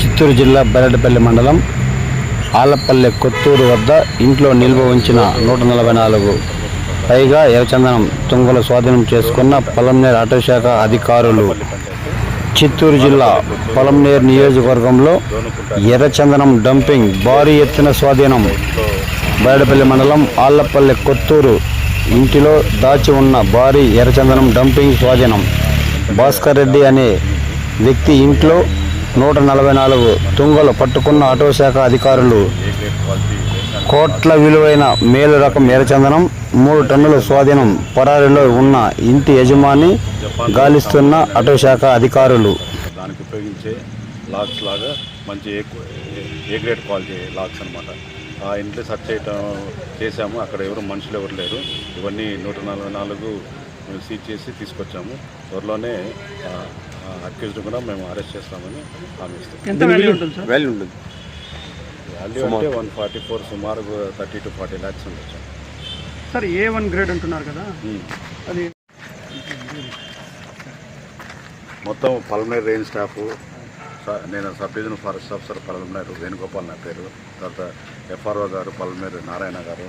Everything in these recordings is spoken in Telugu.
చిత్తూరు జిల్లా బెరడపల్లి మండలం ఆలపల్లె కొత్తూరు వద్ద ఇంట్లో నిల్వ ఉంచిన నూట నలభై నాలుగు. పైగా ఎర్రచందనం తుంగలు స్వాధీనం చేసుకున్న పొలంనేరు ఆటో అధికారులు. చిత్తూరు జిల్లా పొలంనేరు నియోజకవర్గంలో ఎర్రచందనం డంపింగ్ భారీ ఎత్తున స్వాధీనం. బయడపల్లి మండలం ఆళ్ళపల్లె కొత్తూరు ఇంటిలో దాచి ఉన్న భారీ ఎర్రచందనం డంపింగ్ స్వాధీనం. భాస్కర్ రెడ్డి అనే వ్యక్తి ఇంట్లో నూట నలభై నాలుగు తుంగలు పట్టుకున్న ఆటో శాఖ అధికారులు. కోట్ల విలువైన మేలు రకం ఎర్రచందనం మూడు టన్నుల స్వాధీనం పరారీలో ఉన్న ఇంటి యజమాని గాలిస్తున్న ఆటో శాఖ అధికారులు. దానికి ఉపయోగించే లాక్స్ లాగా మంచి ఏ గ్రేడ్ క్వాలిటీ లాక్స్ అనమాట ఆ ఇంట్లో సెర్చ్ చేయటం చేశాము. అక్కడ ఎవరు మనుషులు ఎవరు లేరు. ఇవన్నీ నూట నలభై నాలుగు సీజ్ చేసి తీసుకొచ్చాము. త్వరలోనే అక్యూజ్డ్ కూడా మేము అరెస్ట్ చేస్తామని హామీ వాల్యూ ఉంటుంది సార్ వాల్యూ ఉంటుంది. వాల్యూ అంటే వన్ ఫార్టీ ఫోర్ సుమారు థర్టీ టు ఫార్టీ ల్యాక్స్ ఉండొచ్చు. సార్ ఏ వన్ గ్రేడ్ అంటున్నారు కదా? ఉమ్. అది మొత్తం పల్మనరీ రేంజ్ స్టాఫ్ నేను sub divisional forest officer Palamaner Venugopal నా పేరు. తర్వాత ఎఫ్ఆర్ఓ గారు పల్మనరీ నారాయణ గారు.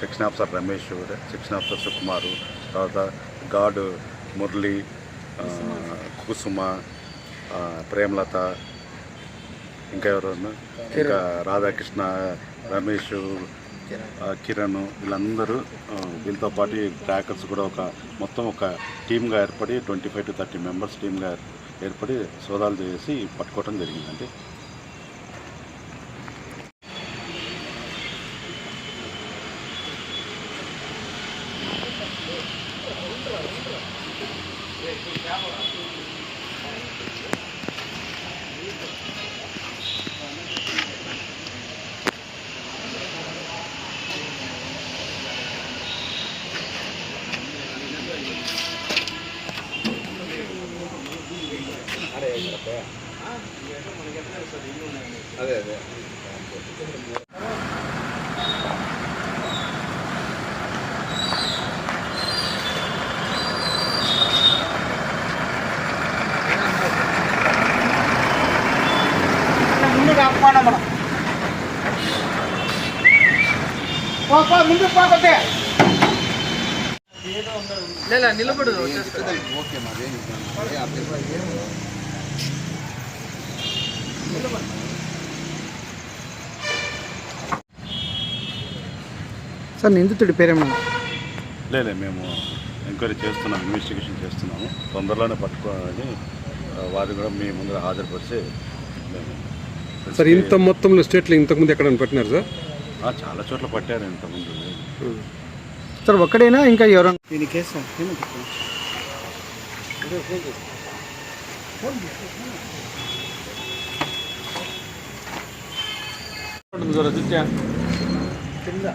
Section officer Ramesh section officer Sukumar తర్వాత గార్డు మురళి కుసుమ ప్రేమలత ఇంకా ఎవరు ఇంకా రాధాకృష్ణ రమేష్ కిరణ్ వీళ్ళందరూ వీళ్ళతో పాటు ట్రాకర్స్ కూడా ఒక మొత్తం ఒక టీమ్గా ఏర్పడి twenty five to thirty members టీమ్గా ఏర్పడి సోదాలు చేసి పట్టుకోవటం జరిగిందండి. ముందు కాకపోయినా మనం ముందు పోతే లేదా నిలబడు సార్ నిందితుడి పేరేమన్నా లేలే మేము ఎంక్వైరీ చేస్తున్నాం ఇన్వెస్టిగేషన్ చేస్తున్నాము. తొందరలోనే పట్టుకోవాలని వారు కూడా మీ ముందర హాజరుపరిచి మేము సార్ ఇంత మొత్తంలో స్టేట్లో ఇంతకుముందు ఎక్కడ పెట్టినారు సార్? ఆ, చాలా చోట్ల పట్టారు ఇంతకుముందు. సార్ ఒక్కడైనా? ఇంకా ఎవరైనా దీని కేసు. చూపించు జర చూచా కింద.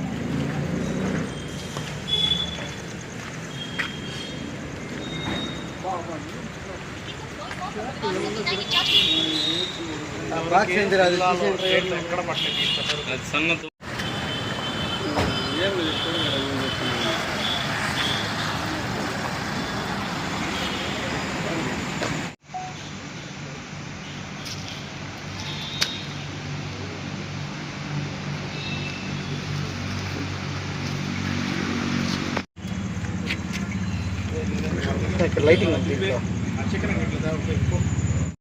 ఎక్కడ పట్టలేదు ఏం లేదు ఇక్కడ లైటింగ్ ఉంది